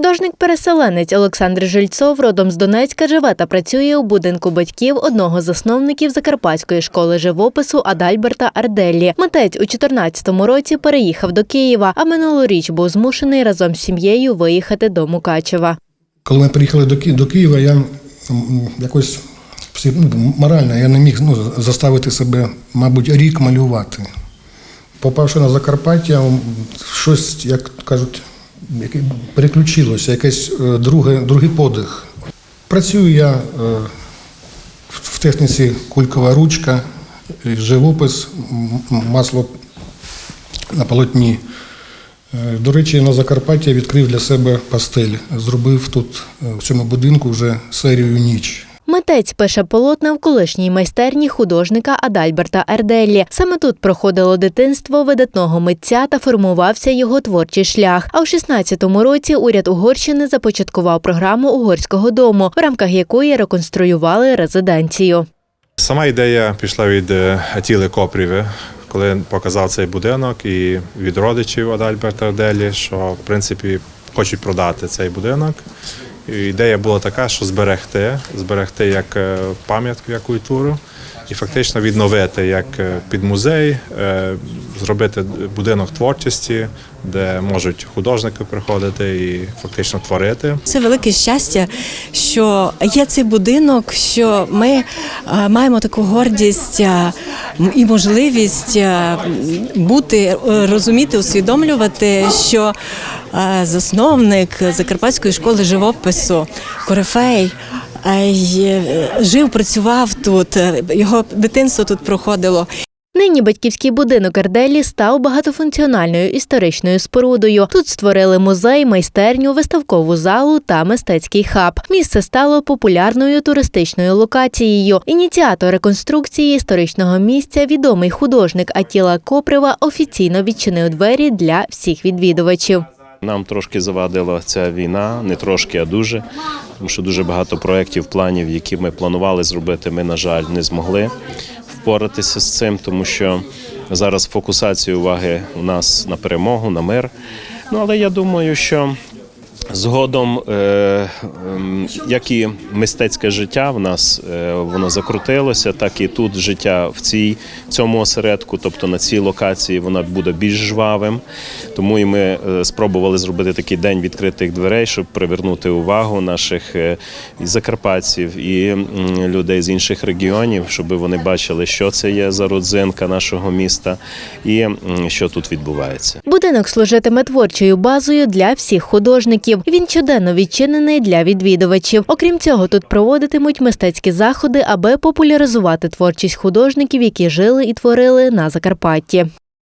Художник-переселенець Олександр Жильцов родом з Донецька живе та працює у будинку батьків одного з засновників Закарпатської школи живопису Адальберта Арделлі. Митець у 14-му році переїхав до Києва, а минулоріч був змушений разом з сім'єю виїхати до Мукачева. Коли ми приїхали до, Ки- до Києва, я якось ну, морально я не міг ну, заставити себе, мабуть, рік малювати. Попавши на Закарпаття, щось, як кажуть, переключилося, якийсь е, друге, другий подих. Працюю я е, в техніці кулькова ручка, живопис, м- м- масло на полотні. Е, До речі, на Закарпатті відкрив для себе пастель. Зробив тут е, в цьому будинку вже серію ніч. Митець пише полотна в колишній майстерні художника Адальберта Ерделлі. Саме тут проходило дитинство видатного митця та формувався його творчий шлях. А у 16-му році уряд Угорщини започаткував програму угорського дому, в рамках якої реконструювали резиденцію. Сама ідея пішла від е, Атіли Копріви, коли показав цей будинок і від родичів Адальберта Арделі, що в принципі хочуть продати цей будинок. Ідея була така, що зберегти, зберегти як е, пам'ятку, як культуру, і фактично відновити як е, під музей, е, зробити будинок творчості, де можуть художники приходити і фактично творити. Це велике щастя, що є цей будинок, що ми маємо таку гордість і можливість е, бути, е, розуміти, усвідомлювати, що е, засновник Закарпатської школи живопису Корифей. Жив, працював тут, його дитинство тут проходило. Нині батьківський будинок Ерделі став багатофункціональною історичною спорудою. Тут створили музей, майстерню, виставкову залу та мистецький хаб. Місце стало популярною туристичною локацією. Ініціатор реконструкції історичного місця, відомий художник Атіла Коприва, офіційно відчинив двері для всіх відвідувачів. Нам трошки завадила ця війна, не трошки, а дуже, тому що дуже багато проєктів, планів, які ми планували зробити, ми, на жаль, не змогли впоратися з цим, тому що зараз фокусація уваги у нас на перемогу, на мир. Ну але я думаю, що Згодом, е, ем, як і мистецьке життя в нас е, воно закрутилося, так і тут життя в цій цьому осередку, тобто на цій локації, воно буде більш жвавим. Тому і ми е, спробували зробити такий день відкритих дверей, щоб привернути увагу наших і закарпатців і людей з інших регіонів, щоб вони бачили, що це є за родзинка нашого міста і що тут відбувається. Будинок служитиме творчою базою для всіх художників. Він щоденно відчинений для відвідувачів. Окрім цього, тут проводитимуть мистецькі заходи, аби популяризувати творчість художників, які жили і творили на Закарпатті.